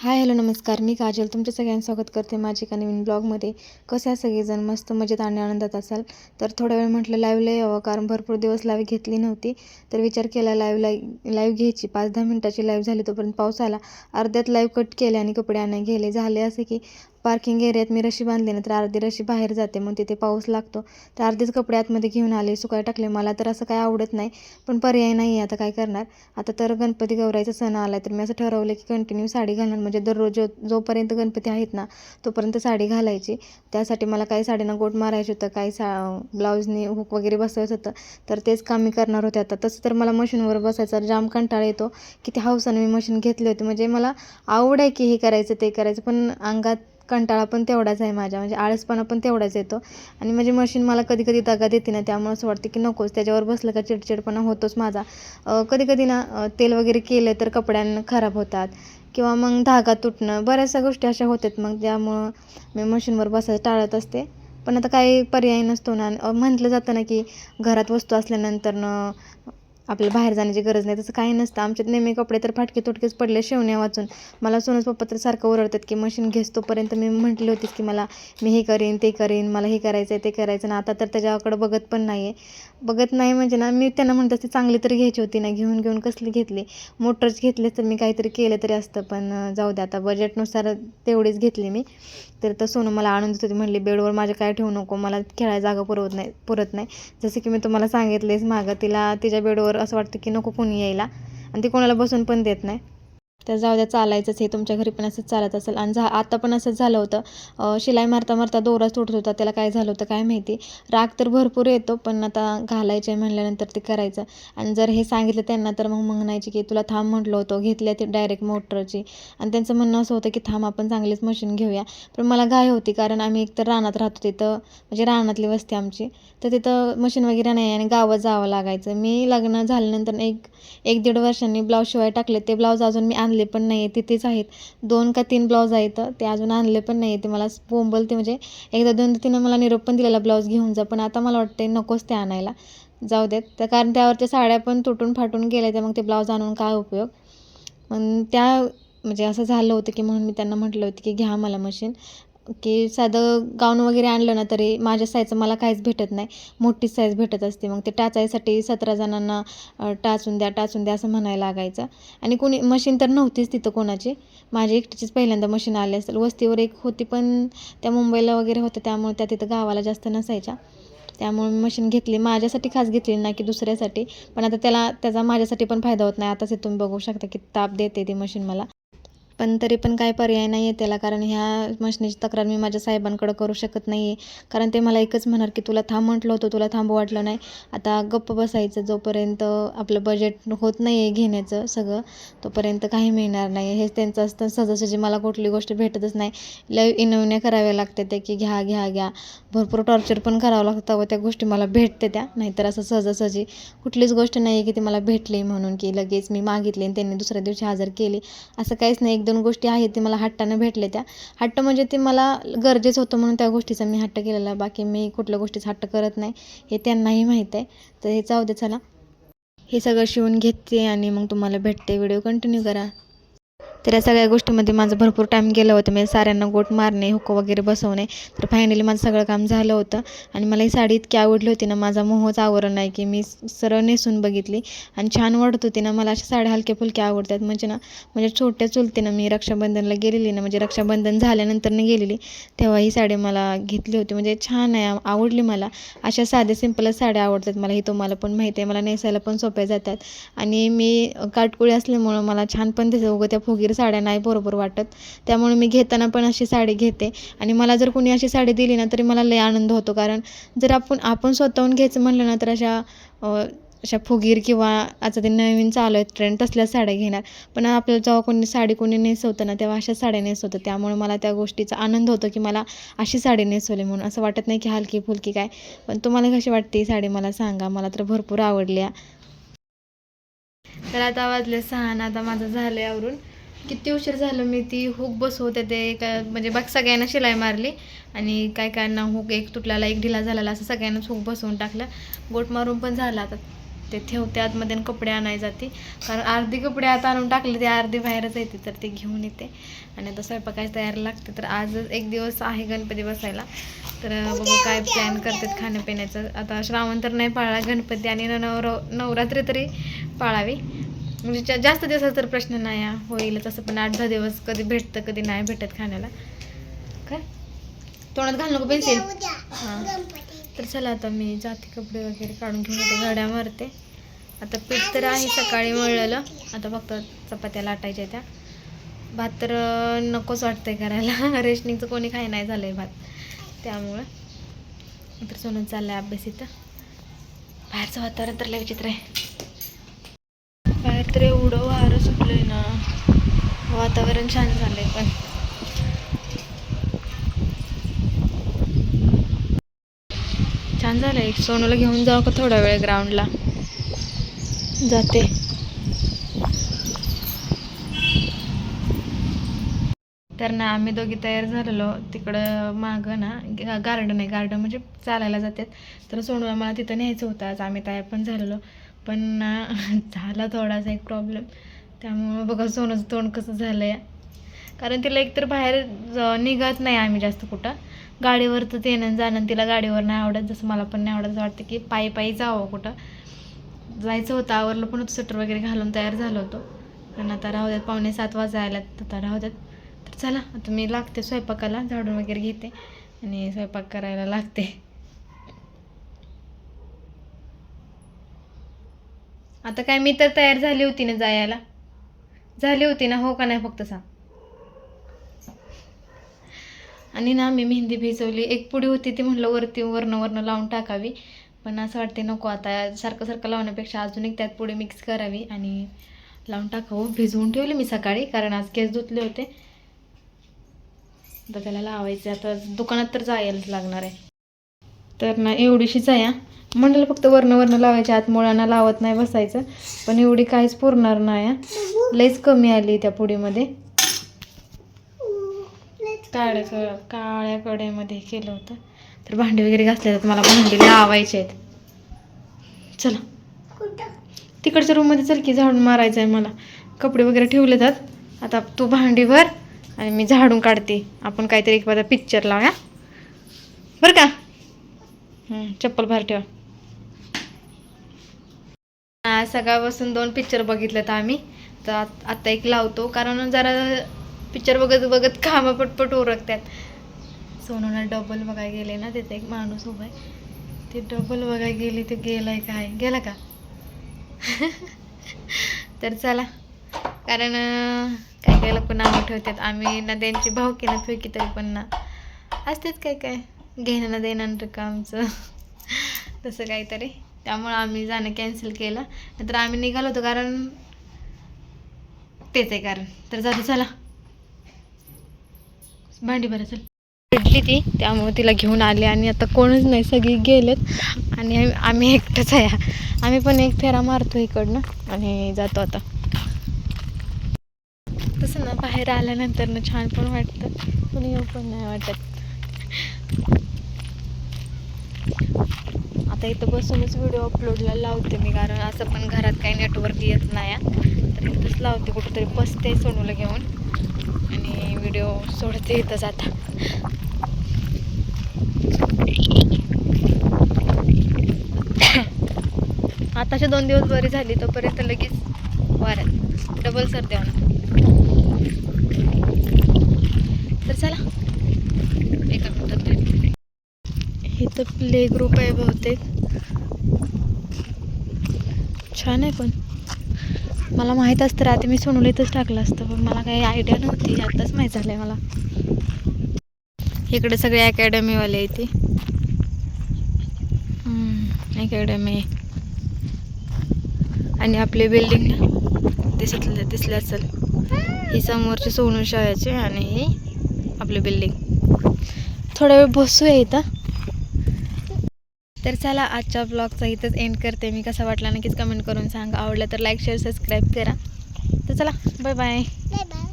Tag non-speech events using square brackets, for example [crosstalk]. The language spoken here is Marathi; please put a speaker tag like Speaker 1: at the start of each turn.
Speaker 1: हाय हॅलो नमस्कार. मी काजल. तुमच्या सगळ्यांचं स्वागत करते माझे एका नवीन ब्लॉगमध्ये. कसं आहे सगळेजण? मस्त मजेत आणि आनंदात असाल? तर थोड्या वेळ म्हटलं लाईव्हला यावं कारण भरपूर दिवस लाईव्ह घेतली नव्हती. तर विचार केला लाईव्ह लाई लाईव्ह घ्यायची. पाच दहा मिनटाची लाईव्ह झाली तोपर्यंत पाऊस आला. अर्ध्यात लाईव्ह कट केले आणि कपडे आणायला गेले. झाले असं की पार्किंग एरियात मी रशी बांधली ना तर अर्धी रशी बाहेर जाते मग तिथे पाऊस लागतो. तर अर्धेच कपडे आतमध्ये घेऊन आले सुकाय टाकले. मला तर असं काय आवडत नाही पण पर्याय नाही आहे आता काय करणार. आता तर गणपती गौरायचा सण आला तर मी असं ठरवलं की कंटिन्यू साडी घालणार. म्हणजे दररोज जो जोपर्यंत गणपती आहेत ना तोपर्यंत साडी घालायची. त्यासाठी मला काही साडीनं गोट मारायचं होतं काही सा ब्लाऊजनी हुक वगैरे बसवायचं होतं. तर तेच काम मी करणार होते आता. तसं तर मला मशीनवर बसायचा जाम कंटाळा येतो किती हौसानं मी मशीन घेतली होती. म्हणजे मला आवड आहे की हे करायचं ते करायचं पण अंगात कंटाळा पण तेवढाच आहे माझ्या. म्हणजे आळसपणा पण तेवढाच येतो. आणि म्हणजे मशीन मला कधी कधी दगा देते ना त्यामुळे असं वाटतं की नकोच त्याच्यावर बसलं का चिडचिडपणा होतोच माझा. कधी कधी ना तेल वगैरे केलं तर कपड्यांना खराब होतात. किंवा मग धागा तुटणं बऱ्याचशा गोष्टी अशा होतात मग त्यामुळं मी मशीनवर बसायचं टाळत असते. पण आता काही पर्याय नसतो ना. म्हटलं जातं ना की घरात वस्तू असल्यानंतर आपल्याला बाहेर जाण्याची गरज नाही तसं काही नसतं. आमच्यात नेहमी कपडे तर फाटके तुटकेच पडले शेवण्या वाचून. मला सोनस पप्पा तर सारखं ओरडतात की मशीन घेस तोपर्यंत मी म्हटली होतीच की मला मी हे करेन ते करेन मला हे करायचं आहे ते करायचं ना आता तर त्याच्याकडं बघत पण नाही आहे बघत नाही म्हणजे ना मी त्यांना म्हणत असते चांगली तरी घ्यायची होती ना घेऊन घेऊन कसली घेतली? मोटरच घेतले तर मी काहीतरी केलं तरी असतं पण जाऊ दे आता बजेटनुसार तेवढीच घेतली मी. तर तर सोनू मला आणून देत होती म्हणली बेडवर माझ्या काय ठेवू नको मला खेळायला जागा पुरवत नाही पुरत नाही. जसं की मी तुम्हाला सांगितलेच मागं तिला तिच्या बेडवर असं वाटतं की नको कोणी यायला आणि ती कोणाला बसून पण देत नाही. तर जाऊ द्या चालायचंच हे तुमच्या घरी पण असंच चालत असेल. आणि झा आता पण असंच झालं होतं. शिलाई मारता मारता दोराच तुटत होता. त्याला काय झालं होतं काय माहिती? राग तर भरपूर येतो पण आता घालायचे म्हणल्यानंतर ते करायचं. आणि जर हे सांगितलं त्यांना तर मग म्हणायची की तुला थांब म्हटलं होतं. घेतल्या ते डायरेक्ट मोटरची. आणि त्यांचं म्हणणं असं होतं की थांब आपण चांगलीच मशीन घेऊया. पण मला घाई होती कारण आम्ही एकतर रानात राहतो तिथं. म्हणजे रानातली वस्ती आमची. तर तिथं मशीन वगैरे नाही आणि गावात जावं लागायचं. मी लग्न झाल्यानंतर एक एक दीड वर्षांनी ब्लाऊज शिवाय टाकले. ते ब्लाऊज अजून मी आणले पण नाही आहे तिथेच आहेत. दोन का तीन ब्लाऊज आहेत ते अजून आणले पण नाही ते मला बोंबलते म्हणजे एकदा दोन तिनं मला निरोप पण दिलेला ब्लाऊज घेऊन जा पण आता मला वाटते नकोच ते आणायला. जाऊ देत. तर कारण त्यावरच्या साड्या पण तुटून फाटून गेल्या त्या मग ते ब्लाऊज आणून काय उपयोग? पण त्या म्हणजे असं झालं होतं की म्हणून मी त्यांना म्हटलं होतं की घ्या मला मशीन की साधं गाऊन वगैरे आणलं ना तरी माझ्या साईजचं मला काहीच भेटत नाही. मोठीच साईज भेटत असते. मग ते टाचायसाठी सतरा जणांना टाचून द्या टाचून द्या असं म्हणायला लागायचं. आणि कोणी मशीन तर नव्हतीच तिथं कोणाची. माझी एकटीचीच पहिल्यांदा मशीन आली असेल. वस्तीवर एक होती पण त्या मुंबईला वगैरे होत्या त्यामुळे त्या तिथं गावाला जास्त नसायच्या. त्यामुळे मी मशीन घेतली. माझ्यासाठी खास घेतली ना की दुसऱ्यासाठी. पण आता त्याला त्याचा माझ्यासाठी पण फायदा होत नाही. आताच हे तुम्ही बघू शकता की ताप देते ती मशीन मला. पण तरी पण काय पर्याय नाही आहे त्याला कारण ह्या मशनीची तक्रार मी माझ्या साहेबांकडं करू शकत नाही आहे कारण ते मला एकच म्हणणार की तुला थांब म्हटलं होतं तुला थांबू वाटलं नाही. आता गप्प बसायचं जोपर्यंत आपलं बजेट होत नाही आहे घेण्याचं सगळं तोपर्यंत काही मिळणार नाही हेच त्यांचं असतं सहजासहजी मला कुठली गोष्ट भेटतच नाही. लय इनवण्या कराव्या लागते ते की घ्या घ्या घ्या. भरपूर टॉर्चर पण करावं लागतं व त्या गोष्टी मला भेटते त्या. नाहीतर असं सहजासहजी कुठलीच गोष्ट नाही आहे की ती मला भेटली म्हणून की लगेच मी मागितली आणि त्यांनी दुसऱ्या दिवशी हजर केली. असं काहीच नाही. एकदम दोन गोष्टी आहेत ती मला हट्टानं भेटले त्या. हट्ट म्हणजे ते मला गरजेचं होतं म्हणून त्या गोष्टीचा मी हट्ट केलेला. बाकी मी कुठल्या गोष्टीचा हट्ट करत नाही हे त्यांनाही माहीत आहे. तर हे जाऊ दे चला. हे सगळं शिवून घेते आणि मग तुम्हाला भेटते. व्हिडिओ कंटिन्यू करा. तर या सगळ्या गोष्टीमध्ये माझं भरपूर टाईम गेलं होतं. म्हणजे साऱ्यांना गोट मारणे हुकं वगैरे बसवणे. तर फायनली माझं सगळं काम झालं होतं. आणि मला ही साडी इतकी आवडली होती ना माझा मोहच आवरण आहे की मी सरळ नेसून बघितली. आणि छान वाटत होती ना मला अशा साड्या हलक्या फुलक्या आवडतात. म्हणजे ना म्हणजे छोट्या चुलतीनं मी रक्षाबंधनला गेलेली ना म्हणजे रक्षाबंधन झाल्यानंतर गेलेली तेव्हा ही साडी मला घेतली होती. म्हणजे छान आहे आवडली मला. अशा साध्या सिंपलच साड्या आवडतात मला. ही तुम्हाला पण माहिती आहे. मला नेसायला पण सोप्या जातात. आणि मी काटकुळी असल्यामुळं मला छान पण दिसत. उगं त्या फुगीर साड्या नाही बरोबर वाटत. त्यामुळे मी घेताना पण अशी साडी घेते. आणि मला जर कोणी अशी साडी दिली ना तरी मला लय आनंद होतो. कारण जर आपण आपण स्वतःहून घ्यायचं म्हणलं ना तर अशा अशा फुगीर किंवा आता ते नवीन चालू आहेत ट्रेंड तसल्याच साड्या घेणार. पण आपल्याला जेव्हा कोणी साडी कोणी नेसवतं ना तेव्हा अशा साड्या नेसवतं. त्यामुळे मला त्या गोष्टीचा आनंद होतो की मला अशी साडी नेसवली म्हणून. असं वाटत नाही की हलकी फुलकी काय. पण तुम्हाला कशी वाटते ही साडी मला सांगा. मला तर भरपूर आवडली आहे. तर आता वाजले सहा आता माझं झालं आवरून. किती उशीर झालं मी ती हुक बसवते ते काय म्हणजे बाकी सगळ्यांना शिलाई मारली आणि काय कायना हुक एक तुटल्याला एक ढिला झालेला असं सगळ्यांनाच हुक बसवून टाकलं. गोट मारून पण झाला आता. ते ठेवते आतमध्ये आणि कपडे आणाय जाते. कारण अर्धी कपडे आता आणून टाकले ते अर्धी बाहेरच येते तर ते घेऊन येते. आणि आता स्वयंपाकाची तयारी लागते. तर आज एक दिवस आहे गणपती बसायला. तर बघू काय प्लॅन करतात खाण्यापिण्याचं. आता श्रावण तर नाही पाळा गणपती आणि नवर नवरात्री तरी पाळावी. म्हणजे जास्त दिवसाचा तर प्रश्न नाही हा. होईलच असं पण आठ दहा दिवस कधी भेटतं कधी नाही भेटत खाण्याला. काय? तोंडात घाल नको पेन्सिल. हां. तर चला आता मी जाते कपडे वगैरे काढून घेऊन येते गाड्या मारते. आता पीठ तर आहे सकाळी मळलेलं. आता फक्त चपात्या लाटायच्या त्या. भात तर नकोच वाटतंय करायला. [laughs] रेशनिंगचं कोणी खाय नाही झालं आहे भात. त्यामुळं. तर सोनं चाललं आहे अभ्यास इथं. बाहेरचं वातावरण तर लय विचित्र आहे. तर एवढं वारं सुटलंय ना. वातावरण छान झालंय पण. छान झालंय. सोनूला घेऊन जाऊ का थोडा वेळ ग्राउंडला? जाते. तर ना आम्ही दोघी तयार झालेलो तिकडं मागं ना गार्डन आहे. गार्डन म्हणजे चालायला जातात. तर सोनूला मला तिथं न्यायचं होतं. आज आम्ही तयार पण झालेलो. पण ना झाला थोडासा एक प्रॉब्लेम त्यामुळं बघा सोनंचं तोंड कसं झालं आहे कारण तिला एकतर बाहेर निघत नाही आम्ही जास्त कुठं. गाडीवर तर येणं जाणं तिला गाडीवर नाही आवडत जसं मला पण नाही आवडत असं वाटतं की पायी पायी जावं कुठं. जायचं होतं आवरलं पण स्वेटर वगैरे घालून तयार झालो होतो. पण आता राहू द्यात पावणे सात वाजा आल्यात आता राहू द्यात. तर चला आता मी लागते स्वयंपाकाला झाडून वगैरे घेते आणि स्वयंपाक करायला लागते. आता काय मी तर तयार झाली होती ना जायला. झाली होती ना हो का नाही फक्त सांग. आणि ना मी मेहंदी भिजवली. एक पुडी होती ती म्हटलं वरती वरनं वरनं लावून टाकावी. पण असं वाटते नको आता सारखं सारखं लावण्यापेक्षा अजून एक त्यात पुढे मिक्स करावी आणि लावून टाकावं. भिजवून ठेवली मी सकाळी कारण आज केस धुतले होते. तर त्याला लावायचे आता दुकानात तर जायलाच लागणार आहे. तर ना एवढीशीच आहे मंडळ म्हणलं फक्त वर्ण वर्ण लावायच्या आत मुळांना लावत नाही बसायचं. पण एवढी काहीच पुरणार नाही लईच कमी आली त्या पुडीमध्ये काळ्या काळ्या कड्यामध्ये केलं होतं. तर भांडी वगैरे घासले तर मला भांडी लावायचे आहेत. चला. तिकडच्या रूममध्ये चल की झाडून मारायचं आहे मला. कपडे वगैरे ठेवले जात आता तू भांडी भर आणि मी झाडून काढते. आपण काहीतरी एखादा पिक्चर लावूया. बरं का? चप्पल बाहेर ठेवा. आज सकाळपासून दोन पिक्चर बघितलेत आम्ही. तर आत- आता एक लावतो. कारण जरा पिक्चर बघत बघत कामं पटपट उरकतात. सोनूला डबल बघायला गेले ना तिथे एक माणूस उभा आहे. ते डबल बघायला गेली ते गेलाय काय? गेला का? [laughs] तर चला. कारण काय काय लोक नावं ठेवतात. आम्ही ना त्यांची भाव केला फेकी तरी पण ना. असतात काय काय? घेणं ना देणं का आमचं [laughs] तसं काहीतरी. त्यामुळं आम्ही जाणं कॅन्सल केलं. नंतर आम्ही निघालो होतो कारण तेच आहे कारण. तर जातो चला. भांडी बरं चल. भेटली ती त्यामुळे तिला घेऊन आले आणि आता कोणच नाही सगळी गेलेत. आणि आम्ही- एकटंच आहे. आम्ही पण एक फेरा मारतो इकडनं आणि जातो आता. तसं ना बाहेर आल्यानंतर ना छान पण वाटतं. पण येऊ पण नाही वाटत. आता इथं बसूनच व्हिडिओ अपलोडला लावते मी कारण असं पण घरात काही नेटवर्क येत नाही आहे. तर इथंच लावते कुठंतरी बसते सोनूला घेऊन. आणि व्हिडिओ सोडते इथंच आता. आताचे दोन दिवस बरी झाली तोपर्यंत लगेच वाऱ्यात. डबल सर्दी होणार. तर चला. एका मिनिटात इथं प्ले ग्रुप आहे बहुतेक. छान आहे पण. मला माहीत असतं रात्री मी सोनूला इथंच टाकलं असतं पण मला काही आयडिया नव्हती आत्ताच माहीत झालं आहे मला. इकडे सगळे अकॅडमीवाले इथे. अकॅडमी आणि आपली बिल्डिंग दिसलं दिसले असेल. ही समोरची सोनू शाळेची आणि ही आपली बिल्डिंग थोडा वेळ बसूया इथं. तर चला आजच्या ब्लॉगचा इथंच एंड करते. मी कसा वाटला नक्कीच कमेंट करून सांगा. आवडलं तर लाईक शेअर सबस्क्राईब करा. तर चला बाय बाय
Speaker 2: बाय बाय